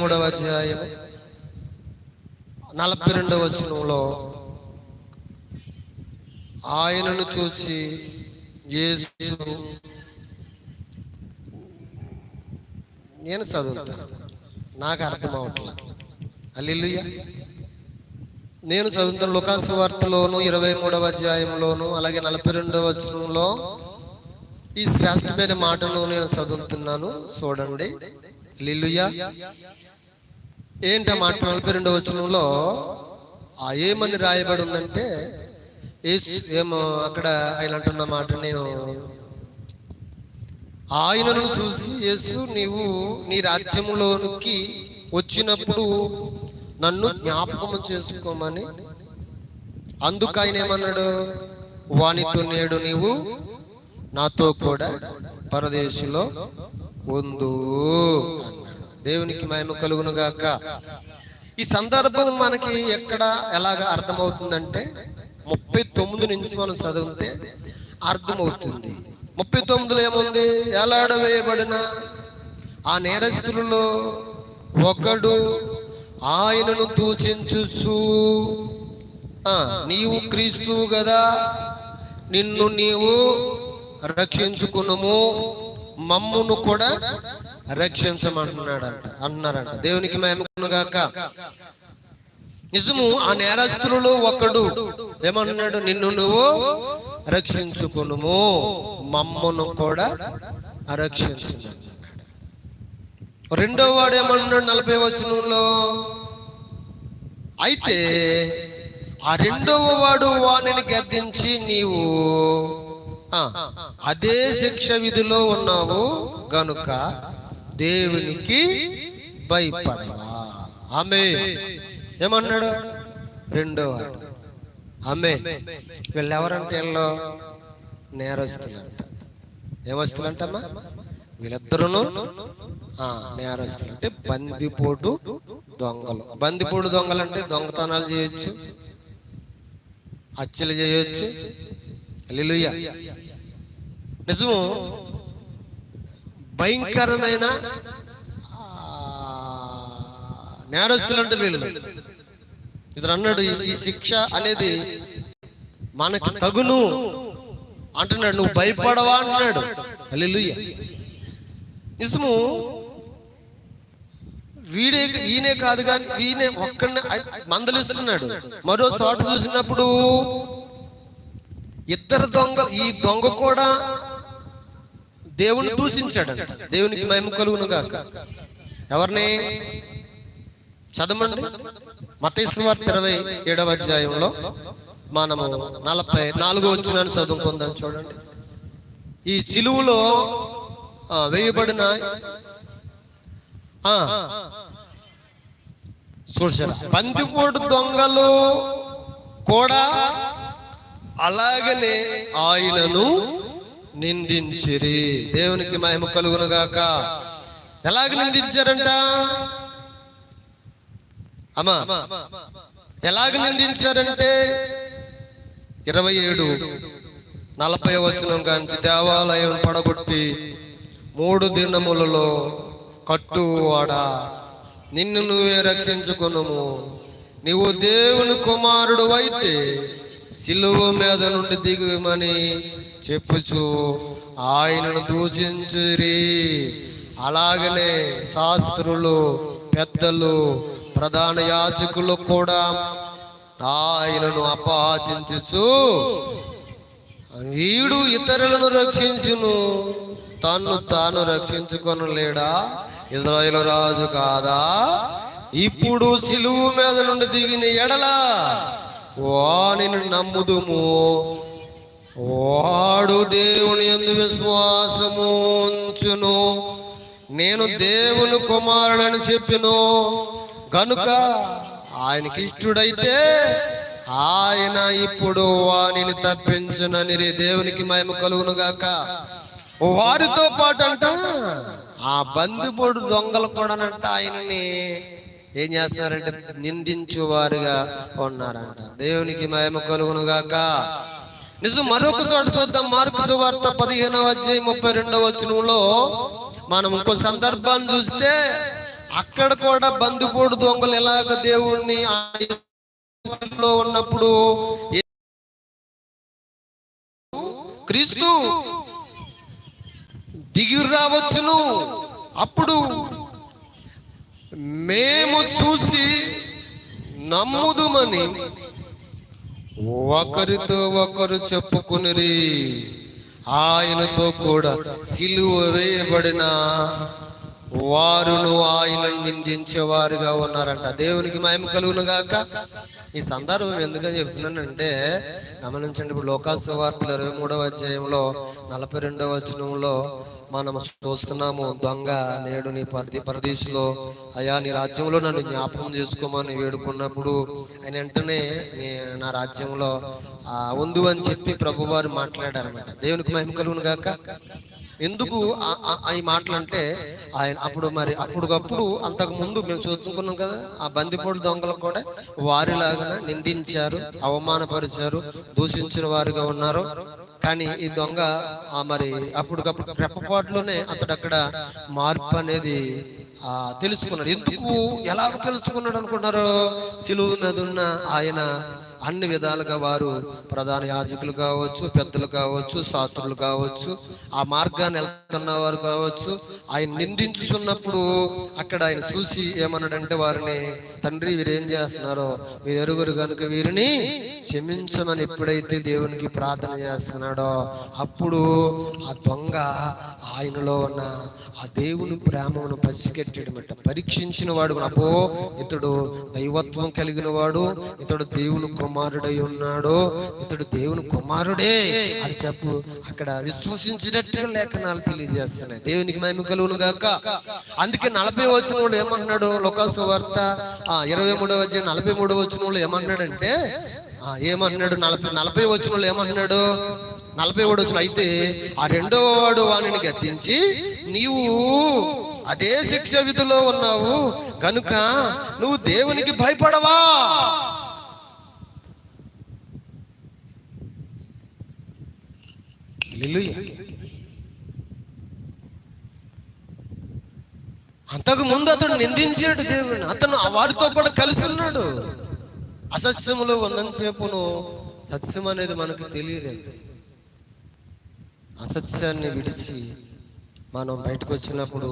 మూడవ అధ్యాయం నలభై రెండవ వచనంలో ఆయనను చూసి యేసు నేను చదువుతాను. నాకు అర్థం అవట్లేదు అల్లిల్లుయ్య నేను చదువుతున్న లుకాసు వార్తలోను ఇరవై మూడవ అధ్యాయంలోను అలాగే నలభై రెండవ వచనంలో ఈ శ్రేష్టమైన మాటను నేను చదువుతున్నాను. చూడండి. లిల్లుయ్య ఏంటి మాట? నలభై రెండవ వచనంలో ఆ ఏమని రాయబడి ఉందంటే యేసు ఏమో అక్కడ ఆయన అంటున్న మాట నేను ఆయనను చూసి యేసు నీవు నీ రాజ్యంలోనికి వచ్చినప్పుడు నన్ను జ్ఞాపకం చేసుకోమని? అందుకు ఆయన ఏమన్నాడు వానితో నేడు నీవు నాతో కూడా పరదేశిలో ఉందు అన్నాడు దేవునికి మహిమ కలుగును గాక. ఈ సందర్భం మనకి ఎక్కడ ఎలాగ అర్థమవుతుందంటే ముప్పై తొమ్మిది నుంచి మనం చదివితే అర్థమవుతుంది. ముప్పై తొమ్మిదిలో ఏముంది? ఎలాడవేయబడిన ఆ నేరస్తులలో ఒకడు ఆయనను దూషించుసు నీవు క్రీస్తు కదా నిన్ను నీవు రక్షించుకునుము. మమ్మును కూడా రక్షించమంటున్నాడంట అన్నారంట. దేవునికి మేమకునుగాక నిజము ఆ నేరస్తులలో ఒకడు ఏమన్నాడు? నిన్ను నువ్వు రక్షించుకునుము. మమ్మను కూడా రక్షించు రెండో వాడు ఏమన్నాడు? నలభై వచనంలో? అయితే ఆ రెండవ వాడు వాణిని గద్దించి నీవు అదే శిక్ష విధిలో ఉన్నావు గనుక దేవునికి భయపడవా ఆమె ఏమన్నాడు? రెండో వాడు ఆమె వీళ్ళు ఎవరంటే వీళ్ళు నేరస్తులంట. ఏమస్తులంటమ్మా? వీళ్ళిద్దరును నేరస్తులు అంటే బందిపోటు దొంగలు. బందిపోటు దొంగలు అంటే దొంగతనాలు చేయొచ్చు హత్యలు చేయొచ్చు. హల్లెలూయా. నిజము భయంకరమైన నేరస్తులు అంటే వీళ్ళు. ఇతను అన్నాడు ఈ- శిక్ష అనేది మనకి తగును. అంటున్నాడు నువ్వు భయపడవా? అంటున్నాడు. అల్లెలుయ్య నిజము వీడే ఈయనే కాదు కానీ ఈయనే ఒక్కడిని మందలిస్తున్నాడు. మరో చోట చూసినప్పుడు ఇద్దరు దొంగ ఈ దొంగ కూడా దేవుని దూషించాడంట దేవునికి మహిమ కలుగును గాక. ఎవరిని? చదవండి మతేశ్వార్త ఇరవై ఏడవ అధ్యాయంలో మనము నలభై నాలుగో వచ్చిన చదువుకుందాం చూడండి. ఈ చిలువులో వేయబడిన చూసారా బందిపోటు దొంగలు కూడా అలాగనే ఆయనను నిందించిరి. దేవునికి మహిమ కలుగును గాక ఎలాగ నిందించారంట? అమ్మా ఎలాగ నిందించారంటే? ఇరవై ఏడు నలభై వచనం కాంచి దేవాలయం పడగొట్టి మూడు దినములలో కట్టువాడ. నిన్ను నువ్వే రక్షించుకునుము. నీవు దేవుని కుమారుడు అయితే సిలువ మీద నుండి దిగుమని చెప్పుచు ఆయనను దూషించురి. అలాగనే శాస్త్రులు పెద్దలు ప్రధాన యాచకులు కూడా ఆయనను అపహాసించుచు వీడు ఇతరులను రక్షించును తను తాను రక్షించుకొనలేడా? ఇజ్రాయిల్ రాజు కాదా? ఇప్పుడు సిలువు మీద నుండి దిగిన ఎడలా వానిని నమ్ముదుము. వాడు దేవుని ఎందు విశ్వాసము ఉంచును. నేను దేవుని కుమారుడని చెప్పిను. కనుక ఆయనకి ఇష్టడైతే ఆయన ఇప్పుడు వానిని తప్పించునని దేవునికి మహిమ కలుగును గాక. వారితో పాటు అంట ఆ బందిపోడు దొంగలు కూడానంట ఆయనని. ఏం చేస్తున్నారంటే నిందించువారుగా ఉన్నారంట. దేవునికి మహిమ కలుగునుగాక. నిజం మరొక చోట చూద్దాం. మార్కు సువార్త పదిహేనవ అధ్యాయం ముప్పై రెండవ వచనంలో మనం ఇంకో సందర్భాన్ని చూస్తే అక్కడ కూడా బందిపోడు దొంగలు ఎలాగ దేవుణ్ణి ఉన్నప్పుడు క్రీస్తు దిగి రావచ్చును. అప్పుడు మేము చూసి నమ్ముదుమని ఒకరితో ఒకరు చెప్పుకునిరి. ఆయనతో కూడా సిలువ వేయబడిన వారును ఆయన నిందించేవారుగా ఉన్నారంట. దేవునికి మహిమ కలుగును గాక. ఈ సందర్భం ఎందుకని చెప్తున్నానంటే గమనించండి ఇప్పుడు లోకాసు వార్తలు ఇరవై మూడవ అధ్యాయంలో నలభై రెండవ వచనంలో మనం చూస్తున్నాము దొంగ నేడు నీ పరిధి పరదేశిలో అయా నీ రాజ్యంలో నన్ను జ్ఞాపకం చేసుకోమని వేడుకున్నప్పుడు ఆయన వెంటనే నీ నా రాజ్యంలో ఆ అని చెప్పి ప్రభువారు మాట్లాడారన్నమాట. దేవునికి మహిమ కలుగును గాక. ఎందుకు ఆ- ఈ మాటలు అంటే ఆయన అప్పుడు మరి అప్పుడుకప్పుడు అంతకు ముందు మేము చదువుకున్నాం కదా ఆ బందిపోటు దొంగలు కూడా వారిలాగా నిందించారు అవమానపరిచారు దూషించిన వారుగా ఉన్నారు. కానీ ఈ దొంగ ఆ మరి అప్పటికప్పుడు రెప్పపాటులోనే అతడు అక్కడ మార్పు అనేది ఆ తెలుసుకున్నాడు. ఎందుకు ఎలాగ తెలుసుకున్నాడు అనుకున్నారు సిలువు మీద ఉన్న ఆయన అన్ని విధాలుగా వారు ప్రధాన యాజకులు కావచ్చు పెద్దలు కావచ్చు శాస్త్రులు కావచ్చు ఆ మార్గాన్ని వెళ్తున్న వారు కావచ్చు ఆయన నిందించుతున్నప్పుడు అక్కడ ఆయన చూసి ఏమన్నాడంటే వారిని తండ్రి వీరేం చేస్తున్నారో? వీరెరుగురు ఎరుగురు కనుక వీరిని క్షమించమని ఎప్పుడైతే దేవునికి ప్రార్థన చేస్తున్నాడో అప్పుడు ఆ దొంగ ఆయనలో ఉన్న ఆ దేవుని ప్రేమను పసిగట్టాడనమాట పరీక్షించిన వాడు అబ్బో ఇతడు దైవత్వం కలిగిన వాడు ఇతడు దేవుని కుమారుడై ఉన్నాడు ఇతడు దేవుని కుమారుడే అని చెప్పు. అక్కడ విశ్వసించినట్టుగా లేఖనాలు తెలియజేస్తున్నాయి. దేవునికి మేము కలుగును గాక. అందుకే నలభై వచ్చిన వాళ్ళు ఏమంటున్నాడు లోకాసు వార్త? ఆ ఇరవై మూడవ వచ్చిన నలభై మూడవ వచ్చిన వాళ్ళు ఏమంటున్నాడంటే ఆ, ఏమంటున్నాడు? నలభై నలభై వచ్చిన వాళ్ళు ఏమంటున్నాడు? నలభై వాడు వచ్చిన అయితే ఆ రెండవ వాడు వాణిని గద్దించి నీవు అదే శిక్ష విధిలో ఉన్నావు. కనుక నువ్వు దేవునికి భయపడవా? అంతకు ముందు అతడు నిందించాడు దేవుని. అతను వారితో కూడా కలిసి ఉన్నాడు. అసత్యములో ఉన్నంతసేపును సత్యం అనేది మనకు తెలియదండి. అసత్యాన్ని విడిచి మనం బయటకు వచ్చినప్పుడు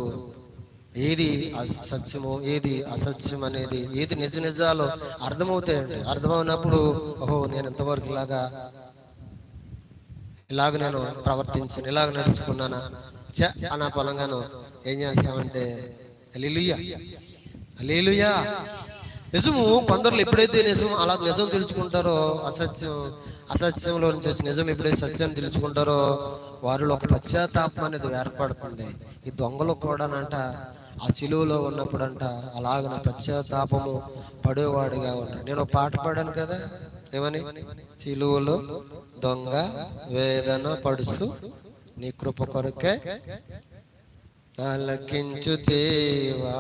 ఏది అసత్యము ఏది అసత్యం అనేది ఏది నిజ నిజాలు అర్థమవుతాయండి. అర్థమైనప్పుడు ఓహో నేను ఇంతవరకు ఇలాగా ఇలాగ నేను ప్రవర్తించాను ఇలాగ నడుచుకున్నానా? చ అనా పొలంగాను ఏం చేస్తామంటే అలీలుయ్య అలీలుయ్యా నిజము కొందరు ఎప్పుడైతే నిజం అలా నిజం తెలుసుకుంటారో అసత్యం అసత్యంలో నుంచి వచ్చి నిజం ఎప్పుడైతే సత్యాన్ని తెలుసుకుంటారో వారిలో ఒక పశ్చాత్తాపం అనేది ఏర్పడుతుంది. ఈ దొంగలు కూడానంట ఆ చిలువలో ఉన్నప్పుడంట అలాగన పశ్చాత్తాపము పడేవాడిగా ఉన్నాడు నేను పాట పాడాను కదా? ఏమని? చిలువలు దొంగ వేదన పడుసు నీ కృప కొరకే ఆలకించు దేవా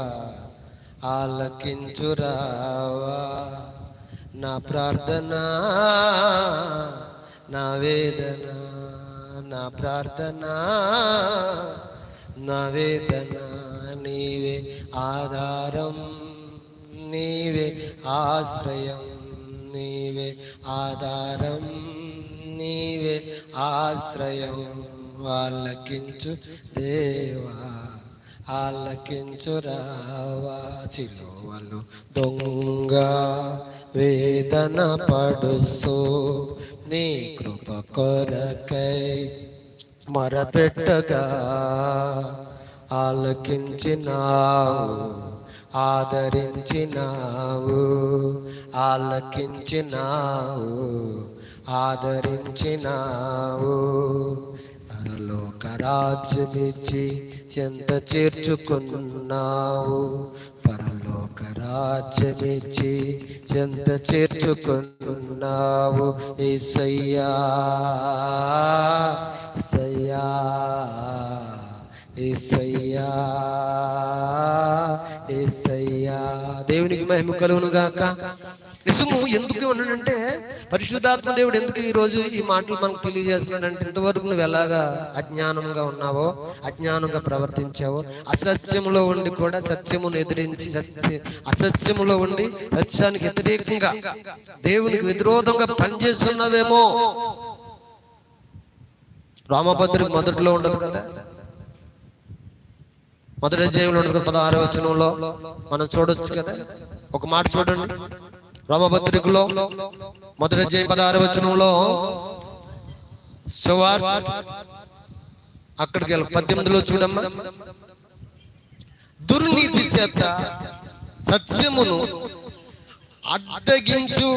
ఆలకించు రావా. నా ప్రార్థన నా వేదన నా ప్రార్థన నా వేదన నీవే ఆధారం నీవే ఆశ్రయం. నీవే ఆధారం నీవే ఆశ్రయం వాళ్ళకించు దేవా ఆలకించు రావా. చిలువలు దొంగ వేదన పడుసు నీ కృప కొరకై మరపెట్టగా ఆలకించినావు. ఆదరించినావు ఆలకించినావు ఆదరించినావు. పరలోక రాజ్యమిచ్చి చెంత చేర్చుకున్నావు. పరలోక రాజ్యమిచ్చి చెంత చేర్చుకున్నావు. ఏసయ్యా సయ్యా ఏసయ్యా. ఏసయ్యా దేవునికి మహిమ కలుగును గాక. నిజము ఎందుకు ఉన్నాడంటే పరిశుద్ధాత్మ దేవుడు ఎందుకు ఈ రోజు ఈ మాటలు మనకు తెలియజేస్తున్నాడంటే ఇంతవరకు నువ్వు ఎలాగా అజ్ఞానంగా ఉన్నావో అజ్ఞానంగా ప్రవర్తించావో అసత్యములో ఉండి కూడా సత్యమును ఎదిరించి సత్య అసత్యములో ఉండి సత్యానికి వ్యతిరేకంగా దేవునికి విరోధంగా పనిచేస్తున్నావేమో. రామభద్రుడికి మొదట్లో ఉండదు కదా? మొదటి అధ్యాయంలో ఉండదు పదహారు వచనంలో మనం చూడొచ్చు కదా. ఒక మాట చూడండి. రోమపత్రికలో మొదటి అధ్యాయం పదహారు వచనంలో సువార్ అక్కడికి వెళ్ళి పద్దెనిమిదిలో చూడమ్మా. దుర్నీతి చేత సత్యమును అడ్డగించు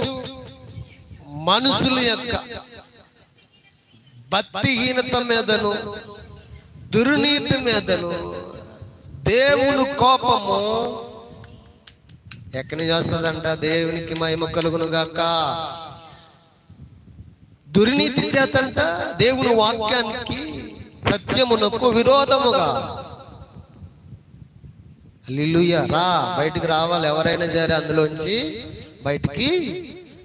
మనుషుల యొక్క భక్తిహీనత మీదను దుర్నీతి మీదను దేవుని కోపము ఎక్కడి నుంచి వస్తుందంట? దేవునికి మహిమ కలుగును గాక. దుర్నీతి చేతంట దేవుని వాక్యానికి సత్యమునకు విరోధముగా. లిల్లుయ్య రా బయటికి రావాలి. ఎవరైనా సరే అందులోంచి బయటికి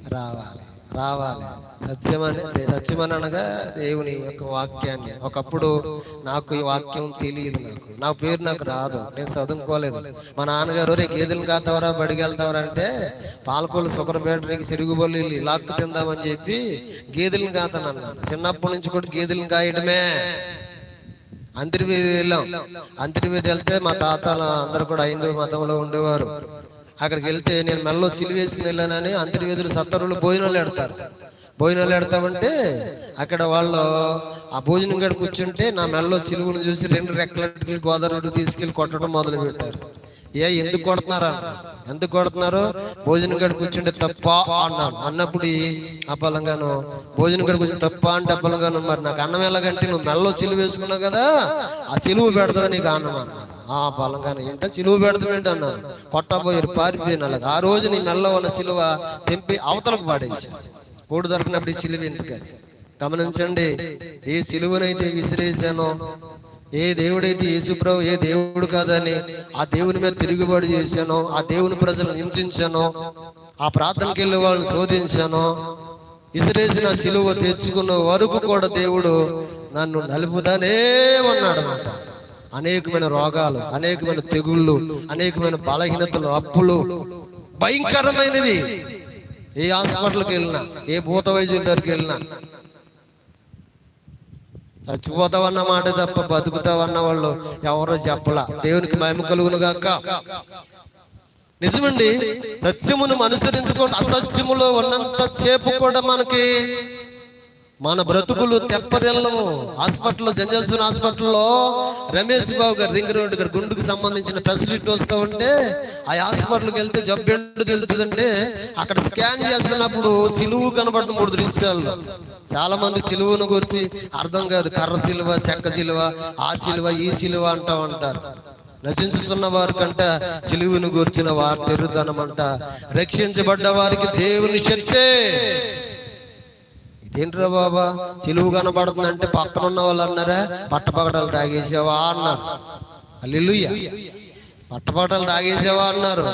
రావాలి. రావాలి. సత్యమని సత్యమని అనగా దేవుని యొక్క వాక్యాన్ని. ఒకప్పుడు నాకు ఈ వాక్యం తెలియదు నాకు. నా పేరు నాకు రాదు. నేను చదువుకోలేదు. మా నాన్నగారు రే గేదెలు కాతావరా బడికి వెళ్తావరా? అంటే పాలకోళ్ళు సుకరపేటకి సిరుగుబొల్లి లాక్కు తిందామని చెప్పి గేదెలను కాతానన్నాను చిన్నప్పటి నుంచి కూడా గేదెలను కాయడమే అంతర్వేది వెళ్ళాం. అంతర్వేది వెళ్తే మా తాతల అందరు కూడా హైందవ మతంలో ఉండేవారు. అక్కడికి వెళ్తే నేను మెల్లో చిలివేసుకుని వెళ్ళానని అంతర్వేదులు సత్తరులు భోజనాలు ఎడతారు. భోజనాలు పెడతామంటే అక్కడ వాళ్ళు ఆ భోజనం గడ కూర్చుంటే నా మెల్లో చిలువును చూసి రెండు రెక్కలకి గోదావరి తీసుకెళ్ళి కొట్టడం మొదలు పెట్టారు. ఏ ఎందుకు కొడుతున్నారా? ఎందుకు కొడుతున్నారు? భోజనం గడి కూర్చుంటే తప్ప అన్నాను. అన్నప్పుడు ఆ పలంగాను భోజనం గడి కూర్చుని తప్ప అంటే అప్పలంగాను మరి నాకు అన్నం ఎలాగంటే నువ్వు మెల్లో చిలువ వేసుకున్నావు కదా ఆ చిలువ పెడతా నీకు అన్నం అన్నాను. ఆ పలంగాను ఏంటో చిలువ పెడతామేంటి అన్నాను. కొట్టబోయారు పారిపోయిన అలాగ ఆ రోజు నీ మెల్ల ఉన్న చిలువ తెంపి అవతలకు పాడేసి స్పోర్ట్ దొరికినప్పుడు ఈ చిలువ ఎందుకని గమనించండి ఏ సిలువనైతే విసిరేసానో ఏ దేవుడైతే యేసుప్రభు ఏ దేవుడు కాదని ఆ దేవుని మీద తిరుగుబాటు చేశానో ఆ దేవుని ప్రజలను హింసించానో ఆ ప్రార్థనకి వెళ్ళే వాళ్ళని శోధించానో ఇసిరేసిన సిలువ తెచ్చుకున్న వరకు కూడా దేవుడు నన్ను నలుపుతానే ఉన్నాడు అనమాట అనేకమైన రోగాలు అనేకమైన తెగుళ్ళు అనేకమైన బలహీనతలు అప్పులు భయంకరమైనవి. ఏ హాస్పిటల్కి వెళ్ళినా ఏ భూత వైద్యుల దగ్గరికి వెళ్ళినా చచ్చిపోతావన్న మాట తప్ప బతుకుతావన్న వాళ్ళు ఎవరో చెప్పలా. దేవునికి మహిమ కలుగును గాక. నిజమండి సత్యమును అనుసరించుకోండి అసత్యములో ఉన్నంత సేపు కూడా మనకి మన బ్రతుకులు తెప్పరిల్లము హాస్పిటల్లో జంజల్సన్ హాస్పిటల్లో రమేష్ బాబు గారు రింగ్ రోడ్ గారు గుండుకు సంబంధించిన ఫెసిలిటీ వస్తూ ఉంటే ఆ హాస్పిటల్కి వెళ్తే జబ్బు ఎందుకు వెళ్తుందంటే అక్కడ స్కాన్ చేస్తున్నప్పుడు సిలువు కనబడుతుంది మూడు దృశ్యాలు చాలా మంది సిలువను గురించి అర్థం కాదు. కర్ర సిలువ చెక్క సిలువ ఆ సిలువ ఈ సిలువ అంటా ఉంటారు. నశించుతున్న వారి కంట సిలువును గూర్చిన వారు తెరుతనమంట రక్షించబడ్డ వారికి దేవుని శక్తే. ఏంట్రా బాబా? చెలువు కనబడుతుంది అంటే పక్కన ఉన్న వాళ్ళు అన్నారా? పట్టపగడలు తాగేసావా అన్నారు. అల్లుయ్య పట్టపగడలు తాగేసావా అన్నారు.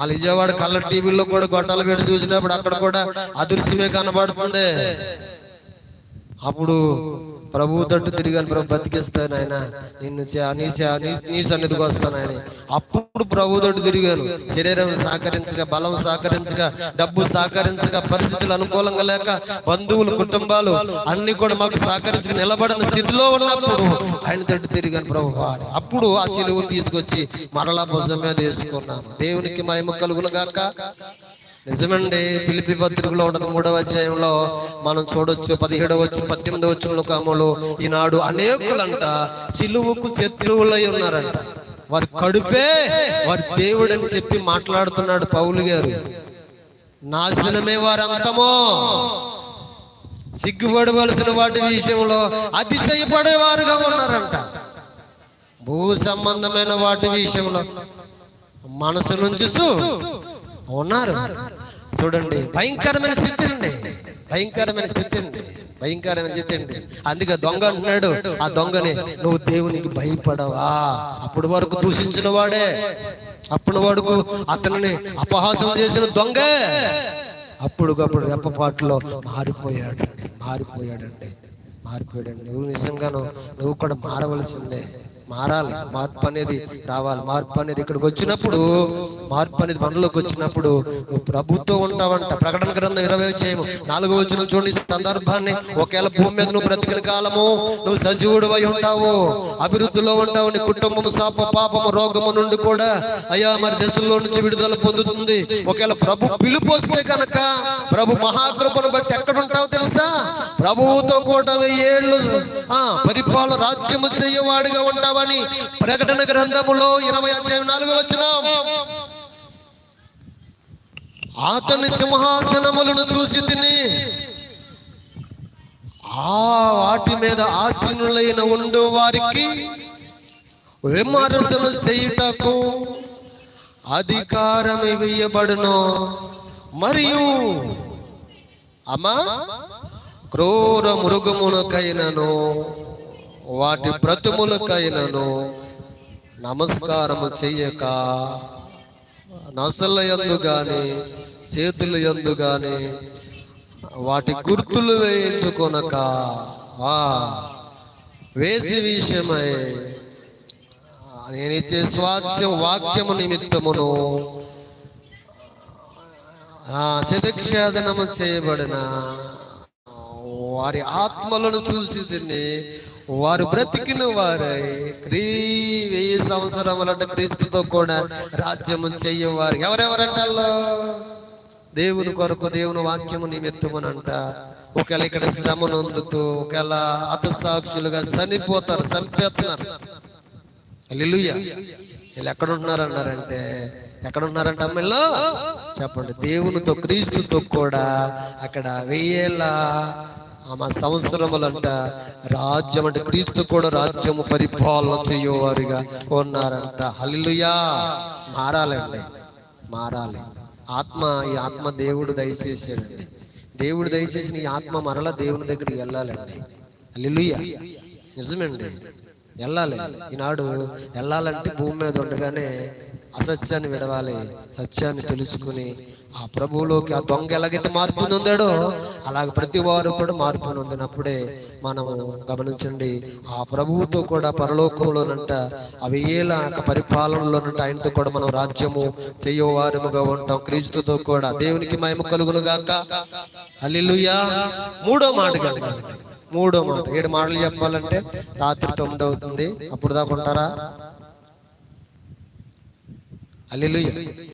ఆ విజయవాడ కలర్ టీవీలో కూడా గొడ్డలు పెట్టి చూసినప్పుడు అక్కడ కూడా అదృశ్యమే కనబడుతుంది. అప్పుడు ప్రభు తట్టు తిరిగాను ప్రభు బతికిస్తాను ఆయన నిన్ను నీ నీ- సన్నిధికి వస్తాను ఆయన అప్పుడు ప్రభు తట్టు తిరిగాను. శరీరం సహకరించక బలం సహకరించక డబ్బు సహకరించక పరిస్థితులు అనుకూలంగా లేక బంధువులు కుటుంబాలు అన్ని కూడా మాకు సహకరించక నిలబడిన స్థితిలో ఉన్నప్పుడు ఆయన తట్టు తిరిగాను ప్రభు అప్పుడు ఆ చెలువును తీసుకొచ్చి మరలా భుజం మీద వేసుకున్నాను. దేవునికి మహిమ కలుగును గాక. నిజమండి పిలిపి పత్రికలో ఉండదు మూడవ అధ్యాయంలో మనం చూడొచ్చు పదిహేడవ వచ్చి పద్దెనిమిదవ వచ్చిన కాములు ఈనాడు అనేకులంట సిలువుకు శత్రువులై ఉన్నారంట. వారి కడుపే వారి దేవుడు అని చెప్పి మాట్లాడుతున్నాడు పౌలు గారు. నాశనమే వారు అంతమో సిగ్గుపడవలసిన వాటి విషయంలో అతిశయపడేవారుగా ఉన్నారంట. భూ సంబంధమైన వాటి విషయంలో మనసు నుంచి ఉన్నారు. చూడండి భయంకరమైన స్థితి అండి. భయంకరమైన స్థితి అండి. భయంకరమైన స్థితి అండి. అందుకే దొంగ అంటున్నాడు ఆ దొంగని నువ్వు దేవునికి భయపడవా? అప్పుడు వరకు దూషించిన వాడే. అప్పుడు వాడుకు అతనిని అపహాసం చేసిన దొంగే. అప్పుడుకప్పుడు రెప్పపాటులో మారిపోయాడండి మారిపోయాడండి మారిపోయాడండి. నువ్వు నిజంగాను నువ్వు కూడా మారవలసిందే. మారాలి. మార్పు అనేది రావాలి. మార్పు అనేది ఇక్కడికి వచ్చినప్పుడు మార్పు అనేది మనలోకి వచ్చినప్పుడు నువ్వు ప్రభుత్వం ఉంటావంట. ప్రకటన గ్రంథం ఇరవై చేయము నాలుగో వచ్చిన చూడండి. సందర్భాన్ని ఒకవేళ భూమి మీద నువ్వు బ్రతికిన కాలము నువ్వు సజీవుడు అయి ఉంటావు. అభివృద్ధిలో ఉంటావు. నీ కుటుంబము శాప పాపము రోగము నుండి కూడా అయ్యా మరి దశల్లో నుంచి విడుదల పొందుతుంది. ఒకవేళ ప్రభు పిలుపు వస్తే కనుక ప్రభు మహాకృపను బట్టి ఎక్కడ ఉంటావు తెలుసా? ప్రభువుతో కూడా ఏళ్ళు ఆ పరిపాలన రాజ్యము చేయవాడిగా ఉన్నావని ప్రకటన గ్రంథములో ఇరవై అధ్యాయం నాలుగు వచ్చిన అతని సింహాసనములను చూసి తిని ఆ వాటి మీద ఆసీనులైన ఉండు వారికి విమర్శలు చేయుటకు అధికారం ఇవ్వబడును. మరియు అమ్మా క్రూర మృగమునకైనను వాటి ప్రతిములకైనను నమస్కారము చెయ్యక నసల యందు కానీ చేతుల యందు కానీ వాటి గుర్తులు వేయించుకొనక ఆ వేసి విషయమై నేనిచ్చే ఇచ్చే స్వాస్థ్యం వాక్యము నిమిత్తమును ఆ శిరక్షేదనము చేయబడిన వారి ఆత్మలను చూసి తిని వారు బ్రతికిన వారై క్రీ వెయ్యి సంవత్సరములంటే క్రీస్తుతో కూడా రాజ్యము చెయ్యవారు ఎవరెవరంటాళ్ళు దేవుని కొరకు దేవుని వాక్యము నిమిత్తమునంట ఒకవేళ ఇక్కడ శ్రమ నొందుతూ ఒకవేళ హతసాక్షులుగా చనిపోతారు చనిపోతున్నారు హల్లెలూయ. వీళ్ళు ఎక్కడ ఉన్నారన్నారంటే ఎక్కడ ఉన్నారంట అమ్మల్లో? చెప్పండి. దేవునితో క్రీస్తుతో కూడా అక్కడ వెయ్యేలా ఆమె సంవత్సరములంట రాజ్యం అంటే క్రీస్తు కూడా రాజ్యము పరిపాలన చేయవారిగా ఉన్నారంట. హల్లుయా మారాలండి మారాలి. ఆత్మ ఈ ఆత్మ దేవుడు దయచేసాడండి దేవుడు దయచేసి ఈ ఆత్మ మరలా దేవుని దగ్గరికి వెళ్ళాలండి. హల్లుయా నిజమండి. వెళ్ళాలి. ఈనాడు వెళ్ళాలంటే భూమి మీద ఉండగానే అసత్యాన్ని విడవాలి సత్యాన్ని తెలుసుకుని ఆ ప్రభువులోకి ఆ దొంగ ఎలాగైతే మార్పు నొందాడో అలాగ ప్రతి వారు కూడా మార్పు నొందినప్పుడే మనం గమనించండి ఆ ప్రభువుతో కూడా పరలోకంలోనంట అవి ఏలా పరిపాలనలోనంట ఆయనతో కూడా మనం రాజ్యము చెయ్యవారముగా ఉంటాం. క్రీస్తుతో కూడా దేవునికి మహిమ కలుగును గాక. అల్లిలుయా మూడో మాట కలగండి మూడో మాట. ఏడు మాటలు చెప్పాలంటే రాత్రి తొమ్మిది అవుతుంది. అప్పుడు దాకా ఉంటారా? అల్లెలుయ్య